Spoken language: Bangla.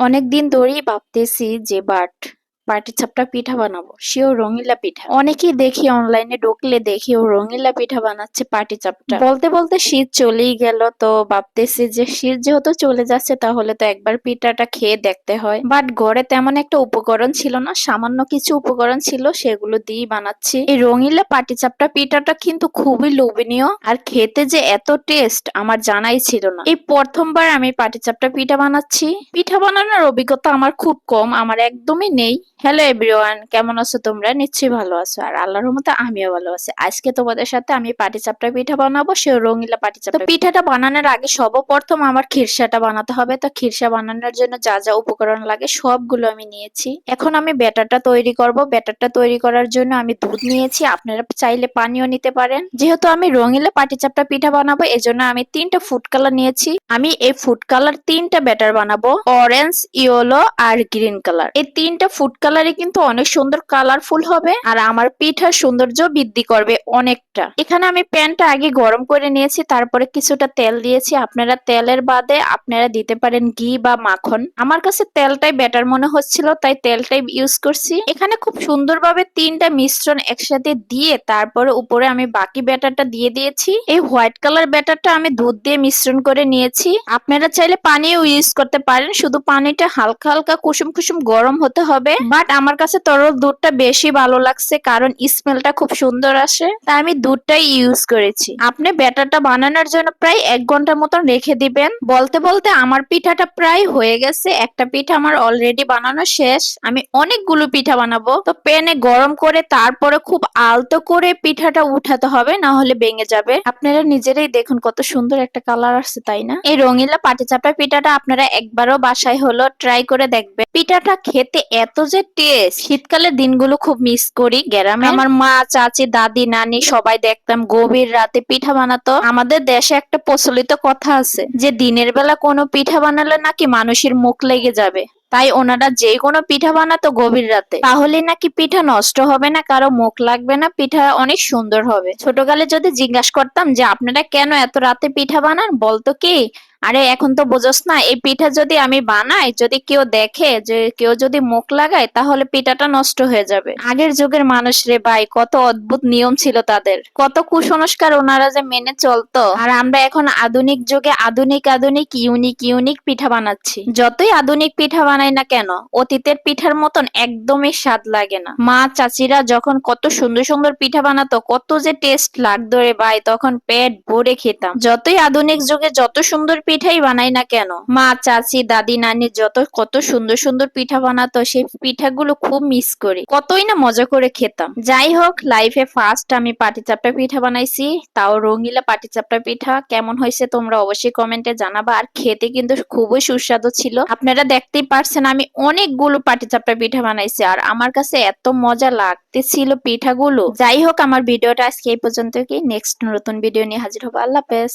অনেকদিন ধরেই ভাবতেছি যে বাট পাটি চাপটা পিঠা বানাবো। সেও রঙিলা পিঠা। অনেকেই দেখি অনলাইনে ঢুকলে দেখি ও রঙিলা পিঠা বানাচ্ছে পাটি চাপটা বলতে বলতে শীত চলেই গেল তো ভাবতেছি যে শীত যেহেতু চলে যাচ্ছে তাহলে তো একবার পিঠাটা খেয়ে দেখতে হয়। বাট ঘরে তেমন একটা উপকরণ ছিল না সামান্য কিছু উপকরণ ছিল সেগুলো দিয়েই বানাচ্ছি। এই রঙিলা পাটি চাপটা পিঠাটা কিন্তু খুবই লোভনীয় আর খেতে যে এত টেস্ট আমার জানাই ছিল না। এই প্রথমবার আমি পাটিচাপটা পিঠা বানাচ্ছি। পিঠা বানানোর অভিজ্ঞতা আমার খুব কম আমার একদমই নেই। হ্যালো এভরিওয়ান কেমন আছো তোমরা? নিশ্চয়ই ভালো আছো। আর আল্লাহর মতো আমিও ভালো আছি। আজকে তোমাদের সাথে আমি পাটিচাপটা পিঠা বানাবো সে রঙিলা পাটিচাপটা পিঠাটা বানানোর আগে সর্বপ্রথম আমার খিরসাটা বানাতে হবে। তো খিরসা বানানোর জন্য যা যা উপকরণ লাগে সবগুলো আমি নিয়েছি। এখন আমি ব্যাটারটা তৈরি করব। ব্যাটারটা তৈরি করার জন্য আমি দুধ নিয়েছি। আপনারা চাইলে পানিও নিতে পারেন। যেহেতু আমি রঙিলা পাটিচাপটা পিঠা বানাবো এজন্য আমি তিনটা ফুড কালার নিয়েছি। আমি এই ফুড কালার তিনটা ব্যাটার বানাবো অরেঞ্জ ইয়েলো আর গ্রিন কালার। এই তিনটা ফুড কালারই কিন্তু অনেক সুন্দর কালারফুল হবে আর আমার পিঠার সৌন্দর্য বৃদ্ধি করবে অনেকটা। এখানে আমি প্যানটা আগে গরম করে নিয়েছি, তারপরে কিছুটা তেল দিয়েছি। আপনারা তেলের বাদে আপনারা দিতে পারেন ঘি বা মাখন। আমার কাছে তেলটাই বেটার মনে হচ্ছিল, তাই তেলটাই ইউজ করছি। এখানে খুব সুন্দরভাবে তিনটা মিশ্রণ একসাথে দিয়ে তারপরে উপরে আমি বাকি ব্যাটারটা দিয়ে দিয়েছি। এই হোয়াইট কালার ব্যাটারটা আমি দুধ দিয়ে মিশ্রণ করে নিয়েছি। আপনারা চাইলে পানিও ইউজ করতে পারেন, শুধু পানিটা হালকা হালকা কুসুম কুসুম গরম হতে হবে। বাট আমার কাছে তরল দুধটা বেশি ভালো লাগছে কারণ স্মেলটা খুব সুন্দর আসে, তাই আমি দুধটাই ইউজ করেছি। আপনি ব্যাটারটা বানানোর জন্য প্রায় এক ঘণ্টার মতন রেখে দিবেন। বলতে বলতে আমার পিঠাটা প্রায় হয়ে গেছে, একটা পিঠা আমার অলরেডি বানানো শেষ। আমি অনেকগুলো পিঠা বানাবো। তো প্যানে গরম করে তারপরে খুব আলতো করে পিঠাটা উঠাতে হবে, না হলে ভেঙে যাবে। আপনারা নিজেরাই দেখুন কত সুন্দর একটা কালার আসছে, তাই না? এই রঙিলা পাটিচাপটা পিঠাটা আপনারা একবারও বাসায় হলো ট্রাই করে দেখবেন। পিঠাটা খেতে এত যে টেস্ট শীতকালের দিনগুলো খুব মিস করি। গ্রামে আমার মা চাচি দাদি নানি সবাই দেখতাম গভীর রাতে পিঠা বানাতো। আমাদের দেশে একটা প্রচলিত কথা আছে যে দিনের বেলা কোনো পিঠা বানালে নাকি মানুষের মুখ লেগে যাবে। তাই ওনারা যে কোনো পিঠা বানাতো গভীর রাতে। তাহলে নাকি পিঠা নষ্ট হবে না কারও মুখ লাগবে না পিঠা অনেক সুন্দর হবে। ছোটকালে যদি জিজ্ঞাসা করতাম যে আপনারা কেন এত রাতে পিঠা বানান? বলতো কি আরে এখন তো বোঝস না, এই পিঠা যদি আমি বানাই, যদি কেউ দেখে যে কেউ যদি মুখ লাগায়, তাহলে পিঠাটা নষ্ট হয়ে যাবে। আগের যুগের মানুষ রে ভাই, কত অদ্ভুত নিয়ম ছিল তাদের। কত কুসংস্কার ওনারা যে মেনে চলতো। আর আমরা এখন আধুনিক যুগে আধুনিক আধুনিক, ইউনিক ইউনিক পিঠা বানাচ্ছি। যতই আধুনিক পিঠা বানাই না কেন, অতীতের পিঠার মতন একদমই স্বাদ লাগে না। মা চাচিরা যখন কত সুন্দর সুন্দর পিঠা বানাতো, কত যে টেস্ট লাগতো রে ভাই, তখন পেট ভরে খেতাম। যতই আধুনিক যুগে যত সুন্দর পিঠাই বানাই না কেন? মা, চাচি, দাদি, নানি যত কত সুন্দর সুন্দর পিঠা বানাতো, সেই পিঠাগুলো খুব মিস করি। কতই না মজা করে খেতাম। যাই হোক লাইফে ফার্স্ট আমি পাটিচাপটা পিঠা বানাইছি, তাও রঙিলা পাটিচাপটা পিঠা। কেমন হয়েছে তোমরা অবশ্যই কমেন্টে জানাবা। আর খেতে কিন্তু খুবই সুস্বাদু ছিল। আপনারা দেখতেই পারছেন আমি অনেকগুলো পাটি চাপটা পিঠা বানাইছি, আর আমার কাছে এত মজা লাগতেছিল পিঠাগুলো। যাই হোক, আমার ভিডিওটা আজকে এই পর্যন্ত কি নেক্সট নতুন ভিডিও নিয়ে হাজির হব। আল্লাহ হাফেজ।